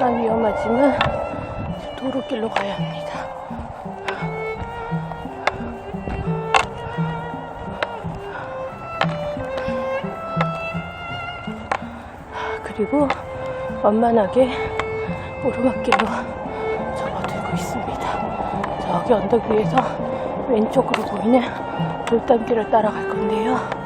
약간 위험하지만 도로길로 가야 합니다. 그리고 완만하게 오르막길로 접어들고 있습니다. 저기 언덕 위에서 왼쪽으로 보이는 돌담길을 따라갈 건데요.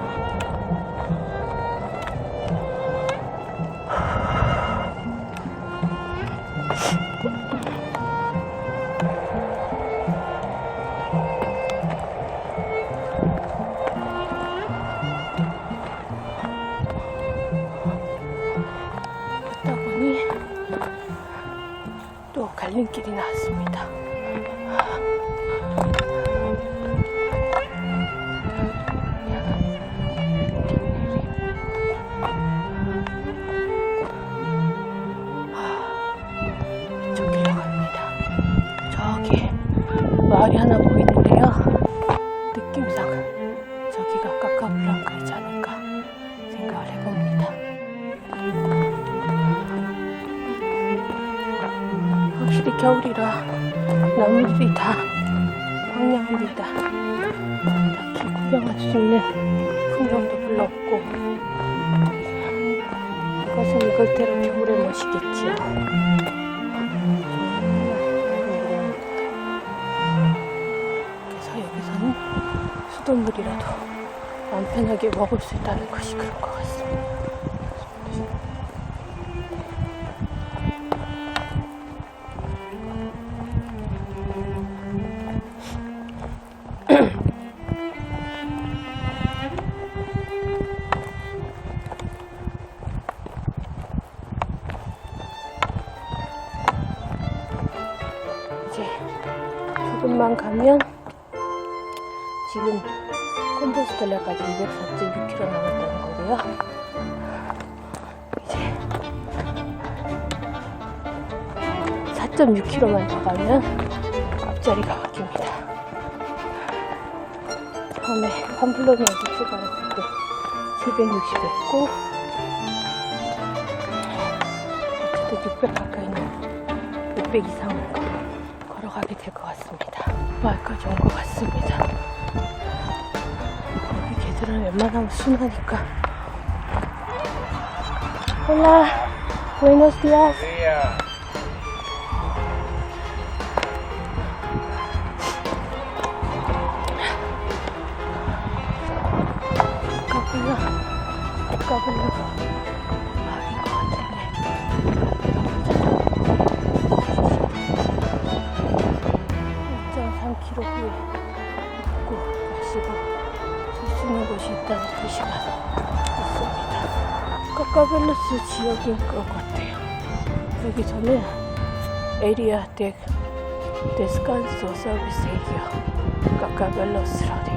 생각을 해봅니다. 확실히 겨울이라 나무들이 다 황량합니다. 딱히 구경할 수 있는 풍경도 별로 없고 이것은 이걸 대로 겨울의 멋이겠지요. 그래서 여기서는 수돗물이라도 마음 편하게 먹을 수 있다는 것이 그런 것 같습니다. 지금 콤보스텔라까지 204.6km 남았다는 거고요. 이제 4.6km만 더 가면 앞자리가 바뀝니다. 처음에 팜플로니아에서 출발했을 때 760였고 어쨌든 600 가까이는 600 이상을 거- 걸어가게 될 것 같습니다. 마을까지 온 것 같습니다. 개들은 웬만하면 순하니까. Hola, buenos días. 있는 곳이 있다는 표시가 있습니다. 까까벨로스 지역인 것 같아요. 여기서는 에리아 덱 데스칸소 서비스 에리아 까까벨로스라고 되어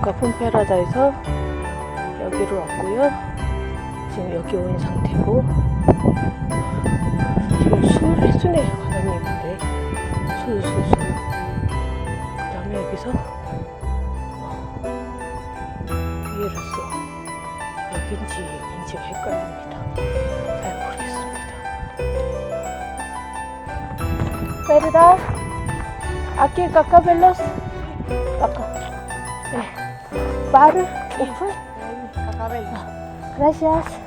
아까 폼페라다에서 여기로 왔고요. 지금 여기 온 상태고. 지금 술, 순에 가는 얘기인데 술술술. 그 다음에 여기서 비에르소 여긴지 여긴지가 헷갈립니다. 잘 모르겠습니다. 베르다. 아키 까까벨로스. 아까. 네 바르 오픈 그라시아스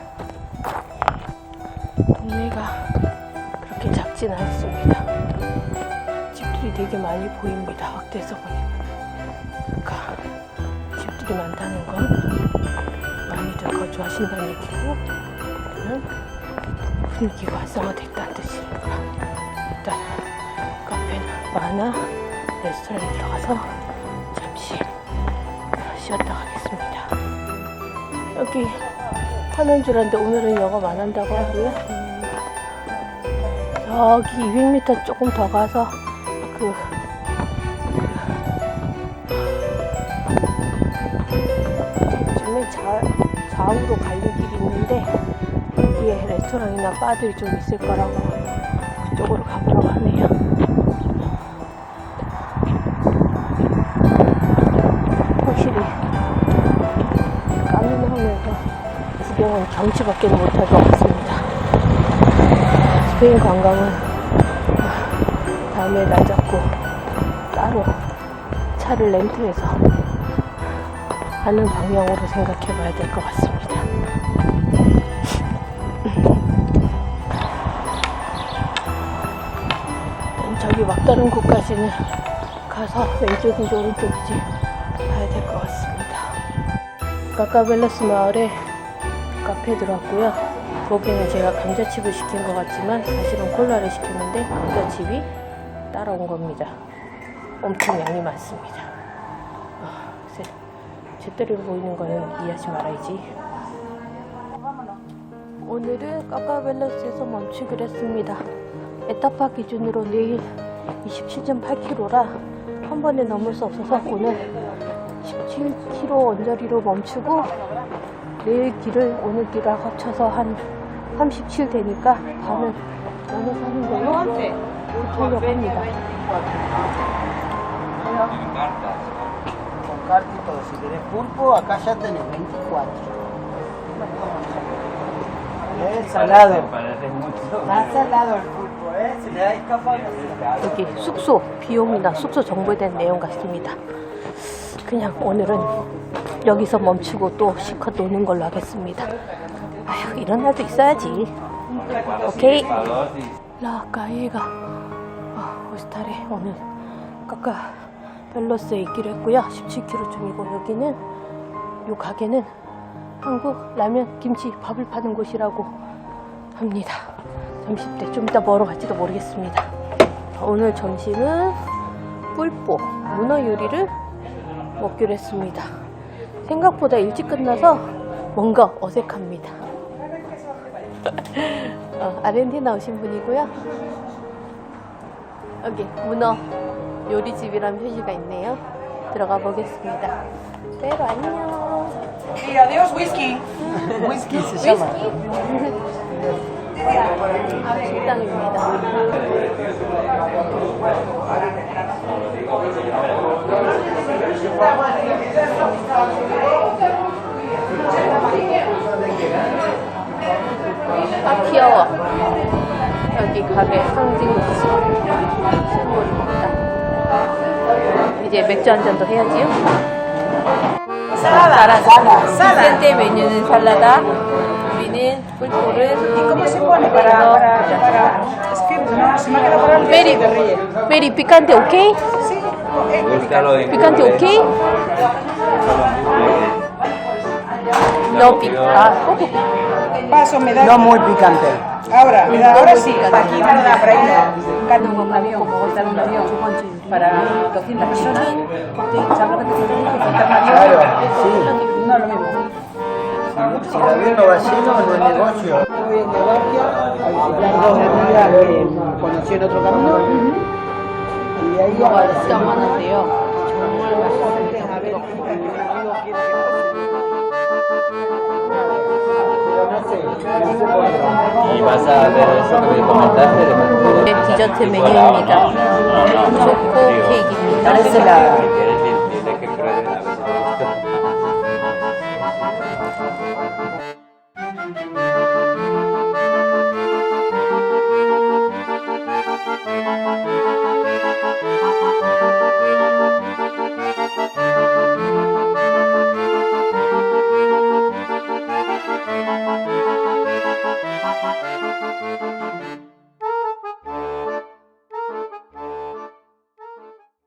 동네가 그렇게 작진 않습니다. 집들이 되게 많이 보입니다. 확대해서 보니까 집들이 사람들이 많다는 건 많이들 거주하신다는 얘기고 분위기가 활성화됐다는 뜻입니다. 일단 카페는 많아 레스토랑에 들어가서 쉬었다 가겠습니다. 여기 하는 줄 알았는데 오늘은 영업 안 한다고 하고요. 저기 200m 조금 더 가서 그 요즘에 좌, 좌우로 가는 길이 있는데 여기에 레스토랑이나 바들이 좀 있을 거라고 그쪽으로 하네요. 구경은 경치밖에 못할 것 같습니다. 스페인 관광은 다음에 날 잡고 따로 차를 렌트해서 하는 방향으로 생각해 봐야 될 것 같습니다. 저기 막다른 곳까지는 가서 왼쪽인지 오른쪽인지 봐야 될 것 같습니다. 까까벨라스 마을에 카페에 들어왔고요. 거기는 제가 감자칩을 시킨 것 같지만 사실은 콜라를 시켰는데 감자칩이 따라온 겁니다. 엄청 양이 많습니다. 아, 제, 제대로 보이는 거는 이해하지 말아야지. 오늘은 까까벨라스에서 멈추기로 했습니다. 에타파 기준으로 내일 27.8km라 한 번에 넘을 수 없어서 오늘 17km 언저리로 멈추고 내일 길을 오늘 길을 합쳐서 한 37 되니까 반은 나눠서 하는 걸로 하려고 합니다. Con carta y todo. Si querés pulpo, acá ya tenés 24. Es salado. Está salado el pulpo, ¿eh? Si le dais capa, 여기 숙소 비용이나 숙소 정보에 대한 내용 같습니다. 그냥 오늘은 여기서 멈추고 또 실컷 노는 걸로 하겠습니다. 아휴 이런 날도 있어야지. 오케이. 라카이가 아, 오스타레 오늘 까까 벨로스에 있기로 했고요. 17km쯤이고 여기는 요 가게는 한국 라면 김치 밥을 파는 곳이라고 합니다. 점심 때좀 이따 먹으러 갈지도 모르겠습니다. 오늘 점심은 뿔뽀 문어 요리를 먹기로 했습니다. 생각보다 일찍 끝나서 뭔가 어색합니다. 어, 아르헨티나 오신 분이고요. 여기 문어 요리집이라는 표시가 있네요. 들어가 보겠습니다. 때로 안녕. Y adiós, whisky. whisky se llama. 식당입니다. 아 귀여워. 여기 가게 상징지 실물입니다. 이제 맥주 한 잔 더 해야지요. Salada. Salada. 비센테 메뉴는 살라다. 우리는 꿀꿀을 ¿Y cómo se pone para, para, para... Es que no, se me ha quedado por el Picante, ¿ok? Sí, Búscalo en Picante, Google. ¿ok? No pic. Poco. paso, me da... No muy picante. Ahora, me da, ahora sí, aquí ahí. Carne con un avión, como montar un avión para 200 personas, se tiene que un avión. Claro, sí. No es lo mismo. Si el avión no va lleno, no es negocio. Estuve en Eslovaquia, alquilando un día que conocí en otro camino. A 진짜 많은데요. 정말 맛있어요. Y vas a ver eso que me comentaste de Vancouver. 네, 디저트 메뉴입니다. 초코 케이크입니다.